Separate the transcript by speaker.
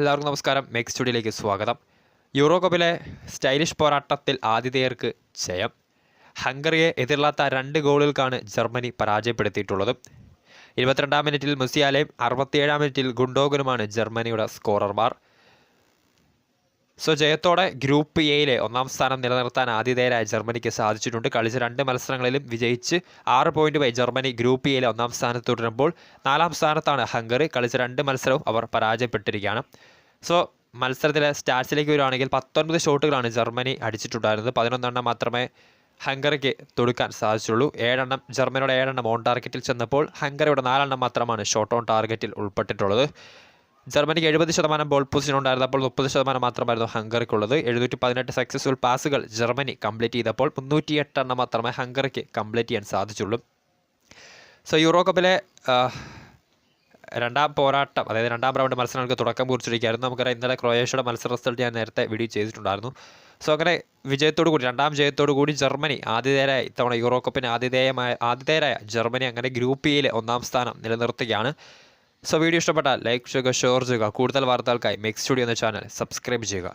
Speaker 1: എല്ലാവർക്കും നമസ്കാരം. മെക്സ് സ്റ്റുഡിയോയിലേക്ക് സ്വാഗതം. യൂറോകപ്പിലെ സ്റ്റൈലിഷ് പോരാട്ടത്തിൽ ആതിഥേയർക്ക് ജയം. ഹംഗറിയെ എതിരില്ലാത്ത രണ്ട് ഗോളുകൾക്കാണ് ജർമ്മനി പരാജയപ്പെടുത്തിയിട്ടുള്ളത്. ഇരുപത്തിരണ്ടാം മിനിറ്റിൽ മുസിയാലയും അറുപത്തിയേഴാം മിനിറ്റിൽ ഗുണ്ടോഗനുമാണ് ജർമ്മനിയുടെ സ്കോറർമാർ. സോ ജയത്തോടെ ഗ്രൂപ്പ് എയിലെ ഒന്നാം സ്ഥാനം നിലനിർത്താൻ ആതിഥേയരായ ജർമ്മനിക്ക് സാധിച്ചിട്ടുണ്ട്. കളിച്ച രണ്ട് മത്സരങ്ങളിലും വിജയിച്ച് ആറ് പോയിന്റുമായി ജർമ്മനി ഗ്രൂപ്പ് എയിലെ ഒന്നാം സ്ഥാനത്ത് തുടരുമ്പോൾ നാലാം സ്ഥാനത്താണ് ഹംഗറി. കളിച്ച രണ്ട് മത്സരവും അവർ പരാജയപ്പെട്ടിരിക്കുകയാണ്. സോ മത്സരത്തിലെ സ്റ്റാറ്റ്സിലേക്ക് വരുവാണെങ്കിൽ പത്തൊൻപത് ഷോട്ടുകളാണ് ജർമ്മനി അടിച്ചിട്ടുണ്ടായിരുന്നത്. പതിനൊന്നെണ്ണം മാത്രമേ ഹംഗറിക്ക് തൊടുക്കാൻ സാധിച്ചുള്ളൂ. ഏഴെണ്ണം ജർമ്മനിയുടെ ഏഴെണ്ണം ഓൺ ടാർഗറ്റിൽ ചെന്നപ്പോൾ ഹംഗറിയുടെ നാലെണ്ണം മാത്രമാണ് ഷോട്ട് ഓൺ ടാർഗറ്റിൽ ഉൾപ്പെട്ടിട്ടുള്ളത്. ജർമ്മനിക്ക് എഴുപത് ശതമാനം ബോൾ പൊസിഷൻ ഉണ്ടായിരുന്നപ്പോൾ മുപ്പത് ശതമാനം മാത്രമായിരുന്നു ഹംഗറിക്കുള്ളത്. എഴുന്നൂറ്റി പതിനെട്ട് സക്സസ്ഫുൾ പാസുകൾ ജർമ്മനി കംപ്ലീറ്റ് ചെയ്തപ്പോൾ മുന്നൂറ്റി എട്ടെണ്ണം മാത്രമേ ഹംഗറിക്ക് കംപ്ലീറ്റ് ചെയ്യാൻ സാധിച്ചുള്ളൂ. സോ യൂറോ കപ്പിലെ രണ്ടാം പോരാട്ടം അതായത് രണ്ടാം റൗണ്ട് മത്സരങ്ങൾക്ക് തുടക്കം കുറിച്ചിരിക്കുകയായിരുന്നു. നമുക്കറിയാം ഇന്നലെ ക്രൊയേഷ്യയുടെ മത്സര റിസൾട്ട് ഞാൻ നേരത്തെ വീഡിയോ ചെയ്തിട്ടുണ്ടായിരുന്നു. സോ അങ്ങനെ വിജയത്തോടു കൂടി രണ്ടാം ജയത്തോടു കൂടി ജർമ്മനി ആതിഥേയരായ ഇത്തവണ യൂറോ കപ്പിന് ആതിഥേയമായ ആതിഥേയരായ ജർമ്മനി അങ്ങനെ ഗ്രൂപ്പ് ഇയിലെ ഒന്നാം സ്ഥാനം നിലനിർത്തുകയാണ്. സോ വീഡിയോ ഇഷ്ടപ്പെട്ടാൽ ലൈക്ക് ചെയ്യുക ഷെയർ ചെയ്യുക. കൂടുതൽ വാർത്തകൾക്കായി മെക്സ് സ്റ്റുഡിയോ എന്ന ചാനൽ സബ്സ്ക്രൈബ് ചെയ്യുക.